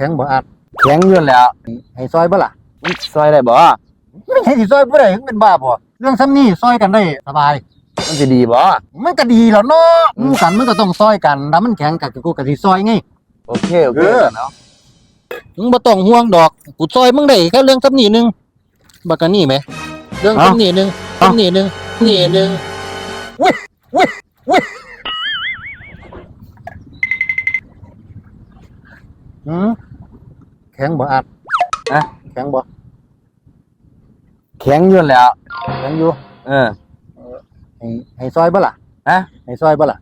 ข็งบ่อัดแข็งอยู่แล้ว ให้ซอยบ่ล่ะมันซอยได้บ่ไม่ใช่สิซอยบ่ได้มึงเป็นบ้าบ่เรื่องซ้ำนี่ซอยกันได้สบาย มันสิดีบ่มันก็ดีแล้วเนาะหมู่กันมันก็ต้องซอยกันถ้ามันแข็งกับกูก็สิซอยไงโอเคโอเคเออเนาะมึงบ่ต้องห่วงดอกกูซอยมึงได้แค่เรื่องซ้ำนี่หนึงบักกันนี่ไหมเรื่องซ้ำนี่หนึงซ้ำนี่หนึงนี่หนึงเว้ยเว้ยเว้ยหืมแข็งบ่อัดนะแข็งบ่แข็งอยู่แล้ว แข็งอยู่ เออให้ให้ซอยบ่ล่ะฮะให้ซอยบ่ล่ะ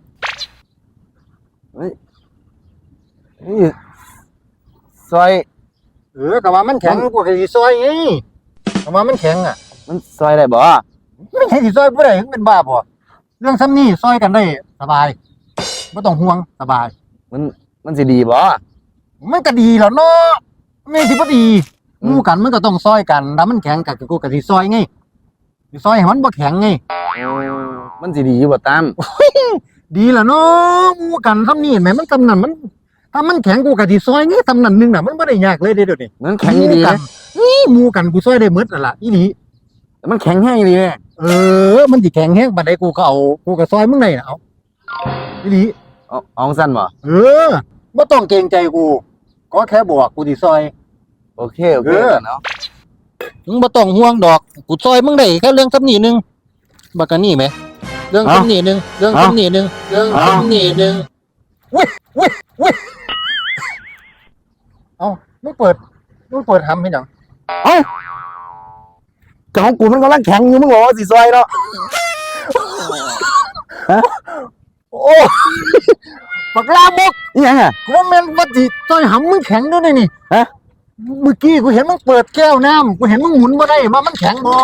นี่ซอย เออก็ว่ามันแข็งกูก็สิซอยไงก็ว่ามันแข็งอะ มันซอยได้บ่ไม่ใช่สิซอยบ่ได้มึงเป็นบ้าบ่เรื่องซ้ำนี่ซอยกันได้สบายบ่ต้องห่วงสบาย มันมันสิดีบ่มันก็ดีแล้วเนาะ ไม่สิบ่ดีอืหมมู่กันมันก็ต้องซอยกันถ้ามันแข็งกับกูก็สิซอยไงสิซอยให้มันบ่แข็งไง มันสิดีอยู่บ่ตามดีแล้วเนาะหมู่กันซ้ำนี่แหมมันกำนั้นมันถ้ามันแข็งกูก็สิซอยไงซ้ำนั้นหนึงน่ะมันบ่ได้ยากเลยเด้เดี๋ยวนี้มันแข็งหมู่ดีกันะนี่หมู่กันกูซอยได้หมดนั่นล่ะอีหลีมันแข็งแห้งดีเลยเออ มันสิแข็งแฮงบัดใดกูก็เอากูก็ซอยมึงได้น่ะเอาอีหลี เอาเอาสั้นบ่เออบ่ต้องเกรงใจกู ก็แค่บอกกูสิซอย โอเค โอเคเออ เนาะมึงบ่ต้องห่วงดอก กูซอยมึงได้แค่เรื่องซ้ำนี่หนึงบักกันนี่ไหม เรื่องซ้ำนี่หนึง เรื่องซ้ำนี่หนึง เรื่องซ้ำนี่หนึงเว้ยเว้ยเว้ยเอ้ามึงเปิดมึงเปิดทำให้หยังก็ของกูมันกำลังแข็งอยู่มึงบอกว่าสิซอยเนาะโอ้ บักลาบกอีหยังอะกูว่าแม่นว่าสิซอยหำมึงแข็งด้วยนี่นี่ฮะเมื่อกี้กูเห็นมึงเปิดแก้วน้ำกูเห็นมึงหมุนบ่ได้ว่ามันแข็งบ่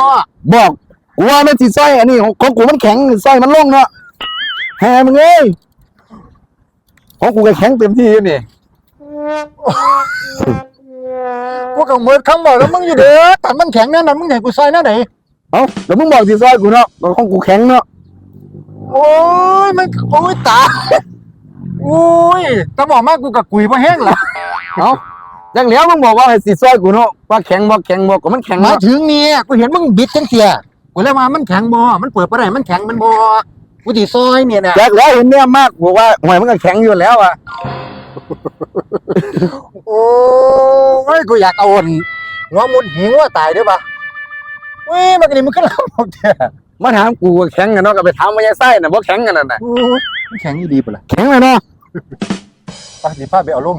บอกกูว่ามันสิซอยอันนี้ของของกูมันแข็งซอยมันลงเนาะแฮมึงเอ้ยของกูก็แข็งเต็มที่อยู่นี่กูก็เหมือนคำบอกแล้วมึงอยู่เด้อแต่มันแข็งนั่นน่ะมึงให้กูซอยหน้าไหนเอ้าแล้วมึงบอกสิซอยกูเนาะบอกของกูแข็งเนาะโอ้ยมันโอ้ยตายโอ้ยแต่บอกมากกูกับกุยมาแห้งละเอ้าจังเหลียวมึงบอกว่าให้สิซอยกูเนาะว่าแข็งบ่แข็งบ่ก็มันแข็งมาเนาะถึงเนี่ยกูเห็นมึงบิดจังเสียกูเลยว่ามันแข็งบ่มันเปิดบ่ได้มันแข็งมันบ่กูสิซอยเนี่ยนะจากแล้วเห็นเนี่ยมากบอกว่าหวยมันก็แข็งอยู่แล้วอะโอ้ยกูอยากเอาอั่นหัวมุดหิงว่าตายเด้อปะเว้ยมันก็นี่มันก็ลำบากแท้มาถามกูว่าแข็งกันเนาะก็ไปถามว่ายายไส้น่ะบ่แข็งกันนั่นน่ะโอ้ยมันแข็งอีดีปะล่ะแข็งเลยเนาะไปสิพาไปเอาลม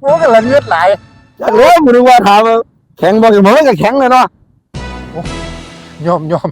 โอ้ยกันละเลือดไหลายจากแล้วกูนึกว่าถามว่าแข็งบ่แข็งบ่มันก็แข็งเลยเนาะยอมยอม